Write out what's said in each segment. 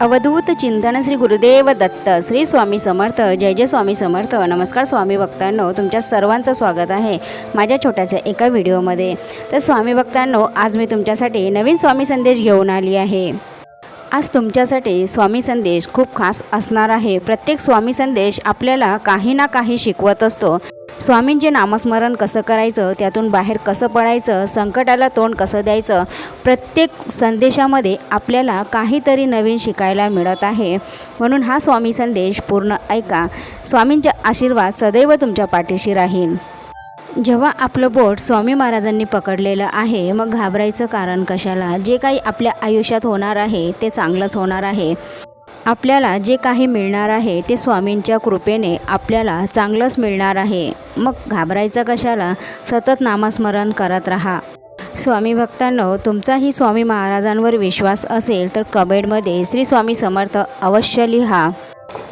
अवधूत चिंतन श्री गुरुदेव दत्त श्री स्वामी समर्थ जय जय स्वामी समर्थ. नमस्कार स्वामी भक्तांनो तुमच्या सर्वांचं स्वागत आहे माझ्या छोट्याशा एका व्हिडिओमध्ये. तर स्वामी भक्तांनो आज मी तुमच्यासाठी नवीन स्वामी संदेश घेऊन आली आहे. आज तुमच्यासाठी स्वामी संदेश खूप खास असणार आहे. प्रत्येक स्वामी संदेश आपल्याला काही ना काही शिकवत असतो. स्वामींचे नामस्मरण कसं करायचं त्यातून बाहेर कसं पडायचं संकटाला तोंड कसं द्यायचं प्रत्येक संदेशामध्ये आपल्याला काहीतरी नवीन शिकायला मिळत आहे. म्हणून हा स्वामी संदेश पूर्ण ऐका. स्वामींचे आशीर्वाद सदैव तुमच्या पाठीशी राहील. जेव्हा आपलं बोट स्वामी महाराजांनी पकडलेलं आहे मग घाबरायचं कारण कशाला? जे काही आपल्या आयुष्यात होणार आहे ते चांगलंच होणार आहे. आपल्याला जे काही मिळणार आहे ते स्वामींच्या कृपेने आपल्याला चांगलंच मिळणार आहे. मग घाबरायचं कशाला? सतत नामस्मरण करत राहा. स्वामी भक्तांनो तुमचाही स्वामी महाराजांवर विश्वास असेल तर कमेंटमध्ये श्री स्वामी समर्थ अवश्य लिहा.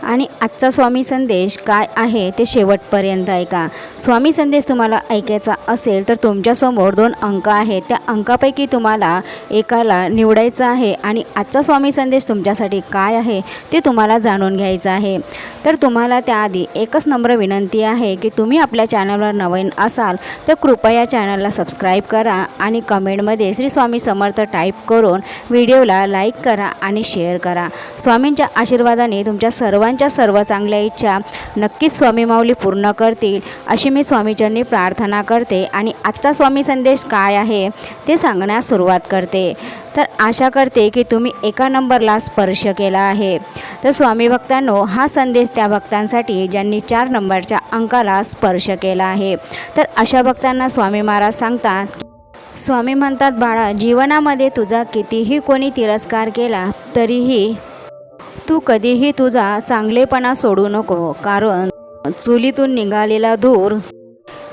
आणि आजचा स्वामी संदेश काय आहे ते शेवटपर्यंत ऐका. स्वामी संदेश तुम्हाला ऐकायचा असेल तर तुमच्यासमोर दोन अंक आहेत. त्या अंकापैकी तुम्हाला एकाला निवडायचं आहे आणि आजचा स्वामी संदेश तुमच्यासाठी काय आहे ते तुम्हाला जाणून घ्यायचं आहे. तर तुम्हाला त्याआधी एकच नम्र विनंती आहे की तुम्ही आपल्या चॅनलवर नवीन असाल तर कृपया चॅनलला सबस्क्राईब करा आणि कमेंटमध्ये श्री स्वामी समर्थ टाईप करून व्हिडिओला लाईक करा आणि शेअर करा. स्वामींच्या आशीर्वादाने तुमच्या सर्वांच्या सर्व चांगल्या इच्छा नक्कीच स्वामी माऊली पूर्ण करतील. अशी मी स्वामीचरणी प्रार्थना करते. आणि आजचा स्वामी संदेश काय आहे ते सांगण्यास सुरुवात करते. तर आशा करते की तुम्ही एका नंबरला स्पर्श केला आहे. तर स्वामी भक्तांनो हा संदेश त्या भक्तांसाठी ज्यांनी चार नंबरच्या अंकाला स्पर्श केला आहे. तर अशा भक्तांना स्वामी महाराज सांगतात स्वामी म्हणतात बाळा जीवनामध्ये तुझा कितीही कोणी तिरस्कार केला तरीही तू कधीही तुझा चांगलेपणा सोडू नको कारण चुलीतून निघालेला धूर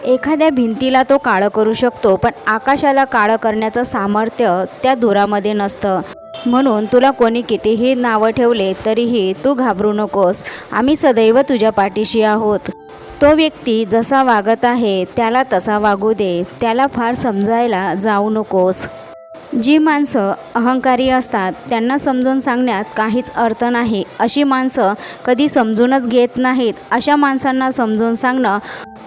एखाद्या भिंतीला तो काळं करू शकतो पण आकाशाला काळं करण्याचं सामर्थ्य त्या धुरामध्ये नसतं. म्हणून तुला कोणी कितीही नावं ठेवले तरीही तू घाबरू नकोस. आम्ही सदैव तुझ्या पाठीशी आहोत. तो व्यक्ती जसा वागत आहे त्याला तसा वागू दे. त्याला फार समजायला जाऊ नकोस. जी माणसं अहंकारी असतात त्यांना समजून सांगण्यात काहीच अर्थ नाही. अशी माणसं कधी समजूनच घेत नाहीत. अशा माणसांना समजून सांगणं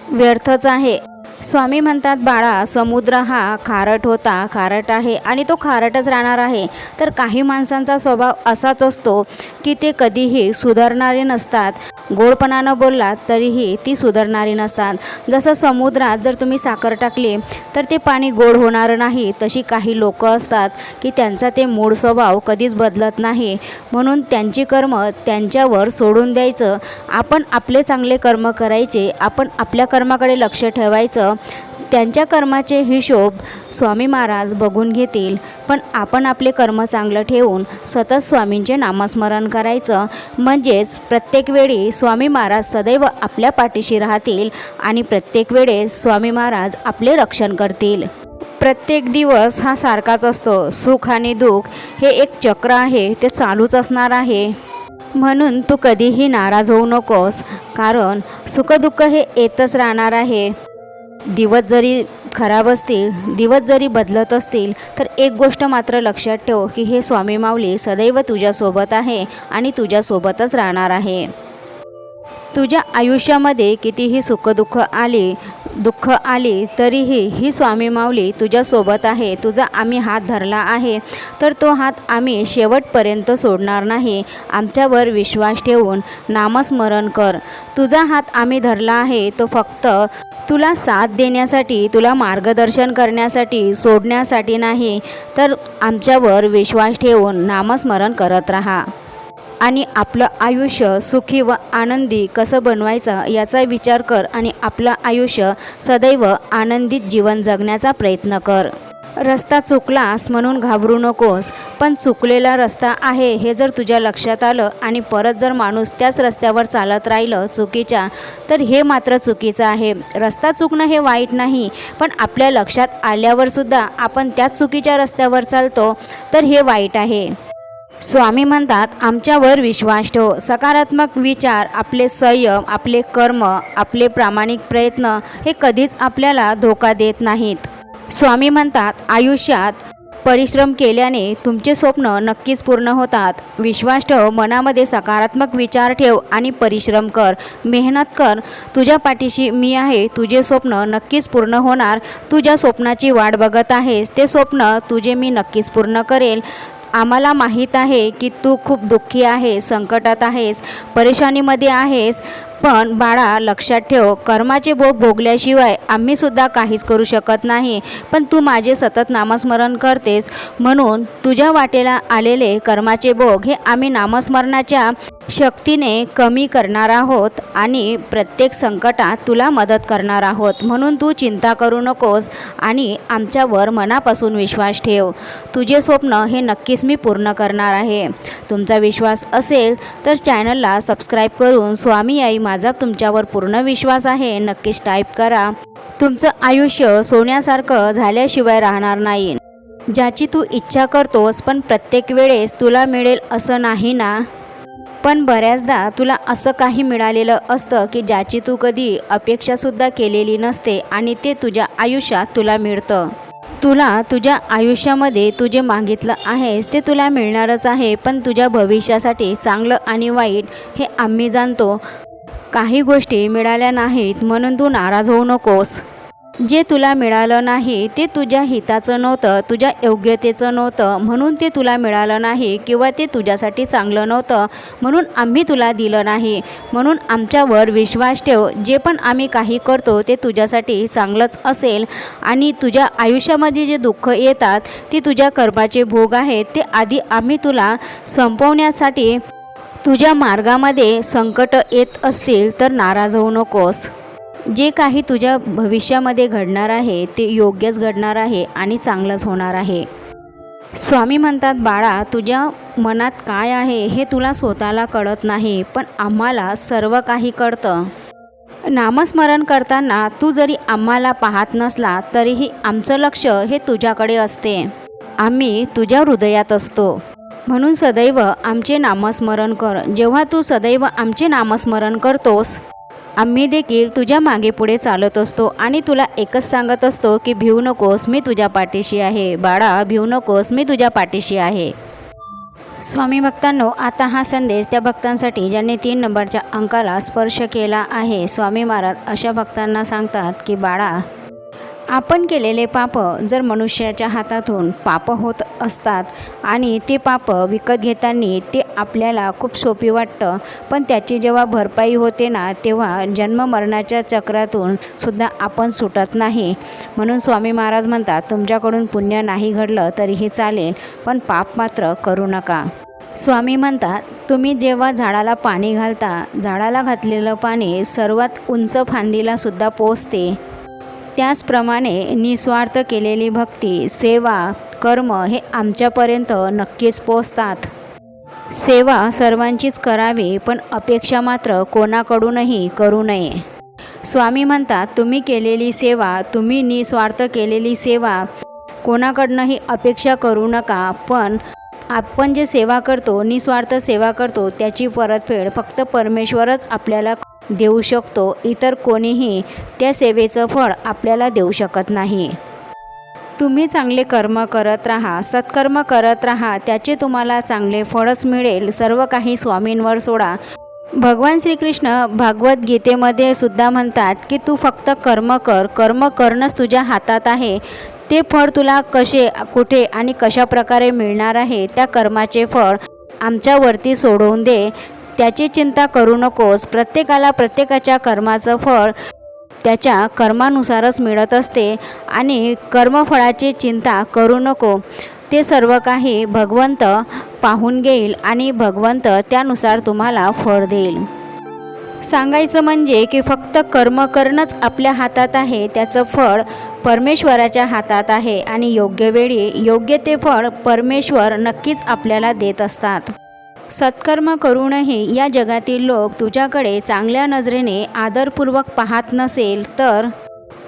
व्यर्थच आहे. स्वामी म्हणतात बाळा समुद्र हा खारट होता खारट आहे आणि तो खारटच राहणार आहे. तर काही माणसांचा स्वभाव असाच असतो की ते कधीही सुधारणारे नसतात. गोडपणानं बोललात तरीही ती सुधारणारी नसतात. जसं समुद्रात जर तुम्ही साखर टाकली तर ते पाणी गोड होणार नाही. तशी काही लोक असतात की त्यांचा ते मूळ स्वभाव कधीच बदलत नाही. म्हणून त्यांची कर्म त्यांच्यावर सोडून द्यायचं. आपण आपले चांगले कर्म करायचे आपण आपल्या कर्माकडे लक्ष ठेवायचं. त्यांच्या कर्माचे हिशोब स्वामी महाराज बघून घेतील. पण आपण आपले कर्म चांगलं ठेवून सतत स्वामींचे नामस्मरण करायचं. म्हणजेच प्रत्येक वेळी स्वामी महाराज सदैव आपल्या पाठीशी राहतील आणि प्रत्येक वेळेस स्वामी महाराज आपले रक्षण करतील. प्रत्येक दिवस हा सारखाच असतो. सुख आणि दुःख हे एक चक्र आहे. ते चालूच असणार आहे. म्हणून तू कधीही नाराज होऊ नकोस कारण सुखदुःख हे येतच राहणार आहे. दिवस जरी खराब असतील दिवस जरी बदलत असतील तर एक गोष्ट मात्र लक्षात ठेव की हे स्वामी माऊली सदैव तुझ्यासोबत आहे आणि तुझ्यासोबतच राहणार आहे. तुझ्या आयुष्यामध्ये कितीही सुखदुःख आली दुःख आली तरीही ही स्वामी माऊली तुझ्यासोबत आहे. तुझा आम्ही हात धरला आहे. तर तो हात आम्ही शेवटपर्यंत सोडणार नाही. आमच्यावर विश्वास ठेवून नामस्मरण कर. तुझा हात आम्ही धरला आहे. तो फक्त तुला साथ देण्यासाठी तुला मार्गदर्शन करण्यासाठी सोडण्यासाठी नाही. तर आमच्यावर विश्वास ठेवून नामस्मरण करत राहा. आणि आपलं आयुष्य सुखी व आनंदी कसं बनवायचं याचा विचार कर आणि आपलं आयुष्य सदैव आनंदित जीवन जगण्याचा प्रयत्न कर. रस्ता चुकलास म्हणून घाबरू नकोस पण चुकलेला रस्ता आहे हे जर तुझ्या लक्षात आलं आणि परत जर माणूस त्याच रस्त्यावर चालत राहिलं चुकीच्या तर हे मात्र चुकीचं आहे. रस्ता चुकणं हे वाईट नाही पण आपल्या लक्षात आल्यावरसुद्धा आपण त्याच चुकीच्या रस्त्यावर चालतो तर हे वाईट आहे. स्वामी म्हणतात आमच्यावर विश्वास ठेव. सकारात्मक विचार आपले संयम आपले कर्म आपले प्रामाणिक प्रयत्न हे कधीच आपल्याला धोका देत नाहीत. स्वामी म्हणतात आयुष्यात परिश्रम केल्याने तुमचे स्वप्न नक्कीच पूर्ण होतात. विश्वास ठेव मनामध्ये सकारात्मक विचार ठेव आणि परिश्रम कर. मेहनत कर. तुझ्या पाठीशी मी आहे. तुझे स्वप्न नक्कीच पूर्ण होणार. तुझ्या स्वप्नाची वाट बघत आहेस. ते स्वप्न तुझे मी नक्कीच पूर्ण करेल. आम्हाला माहीत आहे की तू खूप दुःखी आहेस संकटात आहेस परेशानीमध्ये आहेस पण बाळा लक्षात ठेव कर्माचे भोग भोगल्याशिवाय आम्हीसुद्धा काहीच करू शकत नाही पण तू माझे सतत नामस्मरण करतेस म्हणून तुझ्या वाटेला आलेले कर्माचे भोग हे आम्ही नामस्मरणाच्या शक्तीने कमी करणार आहोत आणि प्रत्येक संकटात तुला मदत करणार आहोत. म्हणून तू चिंता करू नकोस आणि आमच्यावर मनापासून विश्वास ठेव. तुझे स्वप्न हे नक्कीच मी पूर्ण करणार आहे. तुमचा विश्वास असेल तर चॅनलला सबस्क्राईब करून स्वामी आई माझा तुमच्यावर पूर्ण विश्वास आहे नक्कीच टाईप करा. तुमचं आयुष्य सोन्यासारखं झाल्याशिवाय राहणार नाही. ज्याची तू इच्छा करतोस पण प्रत्येक वेळेस तुला मिळेल असं नाही ना? पण बऱ्याचदा तुला असं काही मिळालेलं असतं की ज्याची तू कधी अपेक्षासुद्धा केलेली नसते आणि ते तुझ्या आयुष्यात तुला मिळतं. तुला तुझ्या आयुष्यामध्ये तू जे मागितलं आहेस ते तुला मिळणारच आहे पण तुझ्या भविष्यासाठी चांगलं आणि वाईट हे आम्ही जाणतो. काही गोष्टी मिळाल्या नाहीत म्हणून तू नाराज होऊ नकोस. जे तुला मिळालं नाही ते तुझ्या हिताचं नव्हतं तुझ्या योग्यतेचं नव्हतं. म्हणून ते तुला मिळालं नाही किंवा ते तुझ्यासाठी चांगलं नव्हतं म्हणून आम्ही तुला दिलं नाही. म्हणून आमच्यावर विश्वास ठेव जे पण आम्ही काही करतो ते तुझ्यासाठी चांगलंच असेल. आणि तुझ्या आयुष्यामध्ये जे दुःख येतात ते तुझ्या कर्माचे भोग आहेत ते आधी आम्ही तुला संपवण्यासाठी तुझ्या मार्गामध्ये संकट येत असतील तर नाराज होऊ नकोस. जे काही तुझ्या भविष्यामध्ये घडणार आहे ते योग्यच घडणार आहे आणि चांगलंच होणार आहे. स्वामी म्हणतात बाळा तुझ्या मनात काय आहे हे तुला स्वतःला कळत नाही पण आम्हाला सर्व काही कळतं. नामस्मरण करताना तू जरी आम्हाला पाहत नसला तरीही आमचं लक्ष हे तुझ्याकडे असते. आम्ही तुझ्या हृदयात असतो. म्हणून सदैव आमचे नामस्मरण कर. जेव्हा तू सदैव आमचे नामस्मरण करतोस आम्ही देखील तुझ्या मागे पुढे चालत असतो आणि तुला एकच सांगत असतो की भिवू नकोस मी तुझ्या पाठीशी आहे. बाळा भिवू नकोस मी तुझ्या पाठीशी आहे. स्वामी भक्तांनो आता हा संदेश त्या भक्तांसाठी ज्यांनी तीन नंबरच्या अंकाला स्पर्श केला आहे. स्वामी महाराज अशा भक्तांना सांगतात की बाळा आपण केलेले पाप जर मनुष्याच्या हातातून पाप होत असतात आणि ते पाप विकत घेताना ते आपल्याला खूप सोपी वाटतं. पण त्याची जेव्हा भरपाई होते ना तेव्हा जन्ममरणाच्या चक्रातून सुद्धा आपण सुटत नाही. म्हणून स्वामी महाराज म्हणतात तुमच्याकडून पुण्य नाही घडलं तरीही चालेल पण पाप मात्र करू नका. स्वामी म्हणतात तुम्ही जेव्हा झाडाला पाणी घालता झाडाला घातलेलं पाणी सर्वात उंच फांदीला सुद्धा पोचते. त्याचप्रमाणे निस्वार्थ केलेली भक्ती सेवा कर्म हे आमच्यापर्यंत नक्कीच पोचतात. सेवा सर्वांचीच करावी पण अपेक्षा मात्र कोणाकडूनही करू नये. स्वामी म्हणतात तुम्ही केलेली सेवा तुम्ही निस्वार्थ केलेली सेवा कोणाकडनंही अपेक्षा करू नका पण आपण जे सेवा करतो निस्वार्थ सेवा करतो त्याची परतफेड फक्त परमेश्वरच आपल्याला देऊ शकतो इतर कोणीही त्या सेवेचं फळ आपल्याला देऊ शकत नाही. तुम्ही चांगले कर्म करत राहा सत्कर्म करत राहा त्याचे तुम्हाला चांगले फळच मिळेल सर्व काही स्वामींवर सोडा. भगवान श्रीकृष्ण भगवद्गीतेमध्ये सुद्धा म्हणतात की तू फक्त कर्म कर कर्म करणंच तुझ्या हातात आहे. ते फळ तुला कसे कुठे आणि कशा प्रकारे मिळणार आहे त्या कर्माचे फळ आमच्यावरती सोडवून दे. त्याची चिंता करू नकोस. प्रत्येकाला प्रत्येकाच्या कर्माचं फळ त्याच्या कर्मानुसारच मिळत असते आणि कर्मफळाची चिंता करू नको. ते सर्व काही भगवंत पाहून घेईल आणि भगवंत त्यानुसार तुम्हाला फळ देईल. सांगायचं म्हणजे की फक्त कर्म करणंच आपल्या हातात आहे त्याचं फळ परमेश्वराच्या हातात आहे आणि योग्य वेळी योग्य ते फळ परमेश्वर नक्कीच आपल्याला देत असतात. सत्कर्म करूनही या जगातील लोक तुझ्याकडे चांगल्या नजरेने आदरपूर्वक पाहत नसेल तर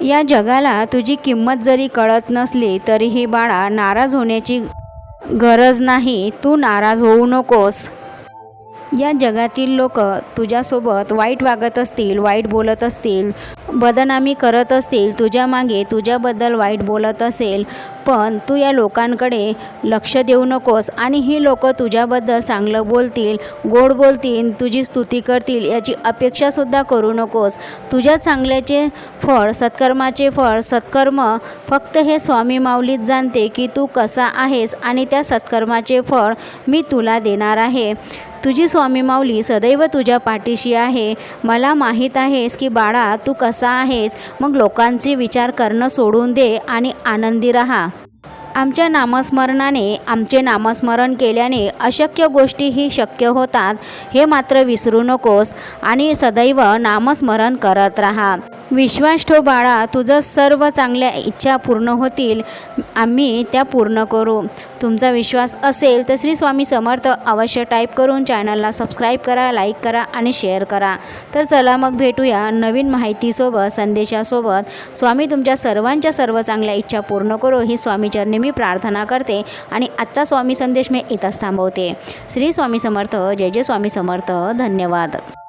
या जगाला तुझी किंमत जरी कळत नसली तरीही बाळा नाराज होण्याची गरज नाही. तू नाराज होऊ नकोस. या जगातील लोक तुझ्यासोबत वाईट वागत असतील वाईट बोलत असतील बदनामी करत असतील तुझ्या मागे तुझ्याबद्दल वाईट बोलत असेल पण तू या लोकांकडे लक्ष देऊ नकोस आणि ही लोक तुझ्याबद्दल चांगलं बोलतील गोड बोलतील तुझी स्तुती करतील याची अपेक्षासुद्धा करू नकोस. तुझ्या चांगल्याचे फळ सत्कर्माचे फळ सत्कर्म फक्त हे स्वामी माऊलीत जाणते की तू कसा आहेस आणि त्या सत्कर्माचे फळ मी तुला देणार आहे. तुझी स्वामी माऊली सदैव तुझ्या पाठीशी आहे. मला माहीत आहेस की बाळा तू कसा आहेस? मग लोकांचे विचार करणं सोडून दे आणि आनंदी राहा. आमच्या नामस्मरणाने आमचे नामस्मरण केल्याने अशक्य गोष्टीही शक्य होतात हे मात्र विसरू नकोस आणि सदैव नामस्मरण करत राहा. विश्वास ठो बाळा तुझं सर्व चांगल्या इच्छा पूर्ण होतील. आम्ही त्या पूर्ण करू. तुमचा विश्वास असेल तर श्री स्वामी समर्थ अवश्य टाईप करून चॅनलला सबस्क्राईब करा लाईक करा आणि शेअर करा. तर चला मग भेटूया नवीन माहितीसोबत संदेशासोबत. स्वामी तुमच्या सर्वांच्या सर्व चांगल्या इच्छा पूर्ण करो ही स्वामीचरणी मी प्रार्थना करते आणि आजचा स्वामी संदेश मी इथंच थांबवते. श्री स्वामी समर्थ जय जय स्वामी समर्थ धन्यवाद.